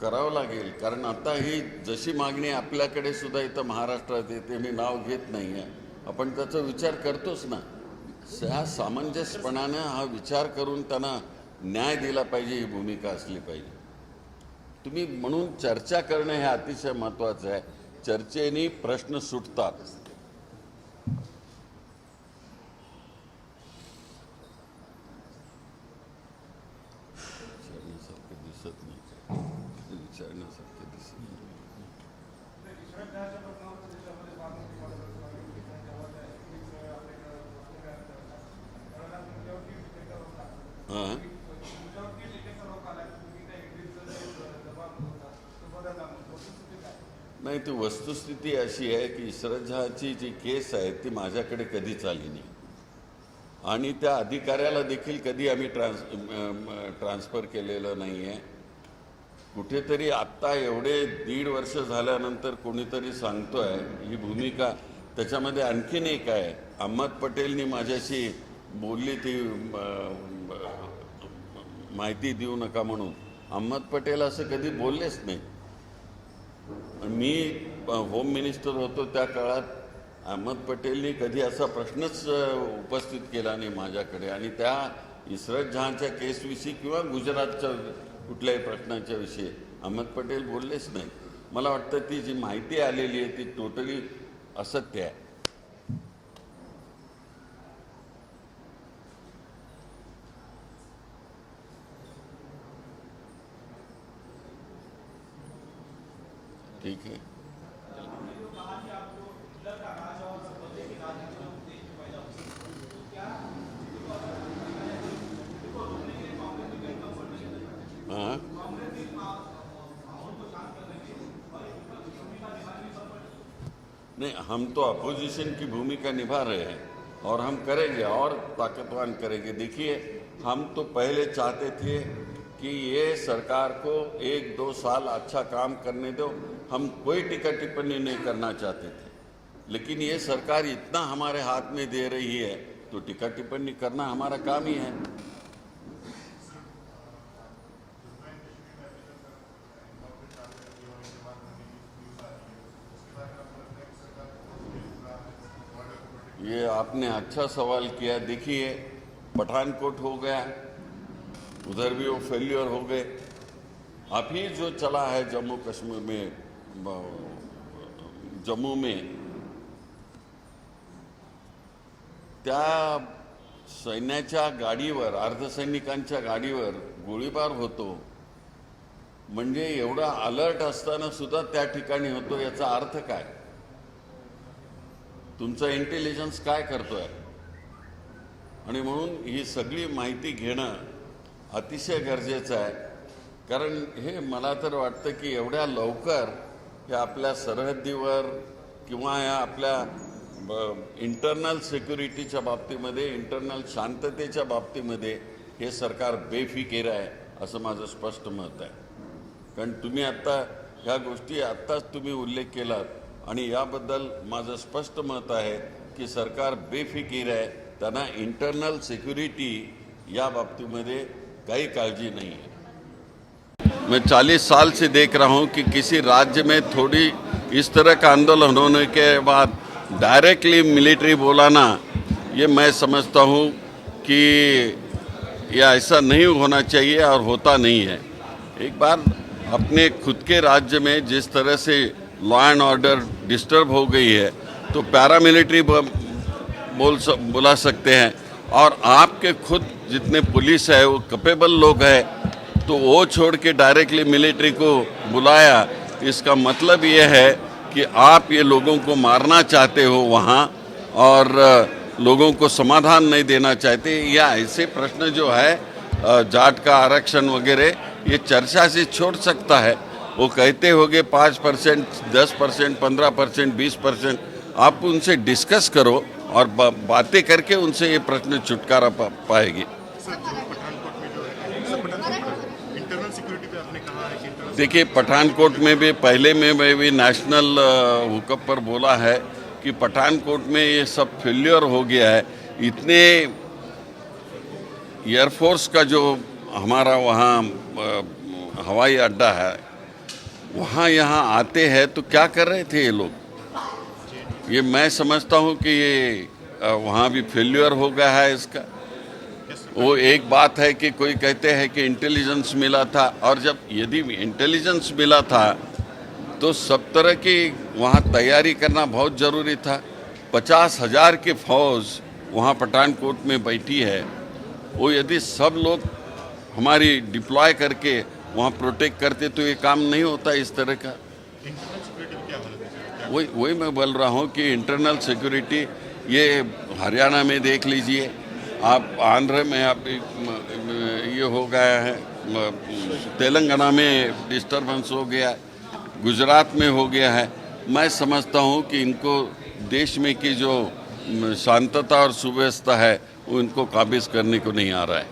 करावं लागेल. कारण आता ही जशी मागणी आपल्याकडे सुद्धा इथं महाराष्ट्रात येते मी नाव घेत नाही आहे आपण त्याचा विचार करतोच ना. ह्या सामंजस्यपणानं हा विचार करून त्यांना न्याय दिला पाहिजे ही भूमिका असली पाहिजे. तुम्ही म्हणून चर्चा करणं हे अतिशय महत्त्वाचं आहे. चर्चेने प्रश्न सुटतात. हां. नाही ती वस्तुस्थिती अशी आहे की इस्रतजहाची जी केस आहे ती माझ्याकडे कधीच आली नाही. आणि त्या अधिकाऱ्याला देखील कधी आम्ही ट्रान्स ट्रान्सफर केलेलं नाही आहे कुठेतरी आत्ता एवढे दीड वर्ष झाल्यानंतर कोणीतरी सांगतोय ही भूमिका त्याच्यामध्ये आणखीन एक आहे. अहमद पटेलनी माझ्याशी बोलली ती माहिती देऊ नका म्हणून. अहमद पटेल असं कधी बोललेच नाही. मी होम मिनिस्टर होतो त्या काळात अहमद पटेलनी कधी असा प्रश्नच उपस्थित केला नाही माझ्याकडे. आणि त्या इस्रत जहांच्या केसविषयी किंवा गुजरातच्या कुठल्याही प्रश्नाच्या विषयी अहमद पटेल बोललेच नाही. मला वाटतं ती जी माहिती आलेली आहे ती टोटली असत्य आहे. ठीक है। हाँ। नहीं, हम तो अपोजिशन की भूमिका निभा रहे हैं और हम करेंगे और ताकतवान करेंगे। देखिए, हम तो पहले चाहते थे कि ये सरकार को एक दो साल अच्छा काम करने दो। हम कोई टीका टिप्पणी नहीं करना चाहते थे। लेकिन ये सरकार इतना हमारे हाथ में दे रही है तो टीका टिप्पणी करना हमारा काम ही है। ये आपने अच्छा सवाल किया। देखिए, पठानकोट हो गया उधर भी वो फेल्योर हो गए। अभी जो चला है जम्मू कश्मीर में जम्मू में त्या सैन्याच्या गाडीवर अर्धसैनिकांच्या गाडीवर गोळीबार होतो. म्हणजे एवढा अलर्ट असताना सुद्धा त्या ठिकाणी होतो याचा अर्थ काय? तुमचा इंटेलिजन्स काय करतोय? आणि म्हणून ही सगळी माहिती घेणं अतिशय गरजेचं आहे. कारण हे मला तर वाटतं की एवढ्या लवकर या आपल्या सरहद्दीवर किंवा या आपल्या इंटरनल सिक्युरिटीच्या बाबतीमध्ये इंटरनल शांततेच्या बाबतीमध्ये हे सरकार बेफिकीर आहे असं माझं स्पष्ट मत आहे. कारण तुम्ही आत्ता ह्या गोष्टी आत्ताच तुम्ही उल्लेख केलात आणि याबद्दल माझं स्पष्ट मत आहे की सरकार बेफिकीर आहे. त्यांना इंटरनल सिक्युरिटी या बाबतीमध्ये काही काळजी नाही आहे मैं 40 साल से देख रहा हूँ कि किसी राज्य में थोड़ी इस तरह का आंदोलन होने के बाद डायरेक्टली मिलिट्री बोलाना, ये मैं समझता हूँ कि यह ऐसा नहीं होना चाहिए और होता नहीं है। एक बार अपने खुद के राज्य में जिस तरह से लॉ एंड ऑर्डर डिस्टर्ब हो गई है तो पैरामिलिट्री बोल स- बुला सकते हैं। और आपके खुद जितने पुलिस है, वो कैपेबल लोग हैं तो वो छोड़ के डायरेक्टली मिलिट्री को बुलाया। इसका मतलब ये है कि आप ये लोगों को मारना चाहते हो वहाँ और लोगों को समाधान नहीं देना चाहते। या ऐसे प्रश्न जो है जाट का आरक्षण वगैरह, ये चर्चा से छोड़ सकता है। वो कहते होगे पाँच परसेंट, दस परसेंट, पंद्रह परसेंट, बीस परसेंट, आप उनसे डिस्कस करो। और बा, बातें करके उनसे ये प्रश्न छुटकारा पा, पाएगी। देखिए पठानकोट में भी पहले में मैं भी नेशनल हुकअप पर बोला है कि पठानकोट में ये सब फेल्योर हो गया है। इतने एयरफोर्स का जो हमारा वहाँ हवाई अड्डा है वहाँ यहाँ आते हैं तो क्या कर रहे थे ये लोग? ये मैं समझता हूँ कि ये वहाँ भी फेल्यूर हो गया है इसका। वो एक बात है कि कोई कहते हैं कि इंटेलिजेंस मिला था, और जब यदि इंटेलिजेंस मिला था तो सब तरह की वहाँ तैयारी करना बहुत ज़रूरी था। पचास हज़ार की फौज वहाँ पठानकोट में बैठी है। वो यदि सब लोग हमारी डिप्लॉय करके वहाँ प्रोटेक्ट करते तो ये काम नहीं होता इस तरह का इंटरनल सिक्योरिटी में क्या हालत है क्या वही वही मैं बोल रहा हूँ कि इंटरनल सिक्योरिटी ये हरियाणा में देख लीजिए। आप आंध्र में आप ये हो गया है तेलंगाना में डिस्टर्बेंस हो गया, गुजरात में हो गया है। मैं समझता हूँ कि इनको देश में की जो शांतता और सुव्यवस्था है वो इनको काबिज करने को नहीं आ रहा है।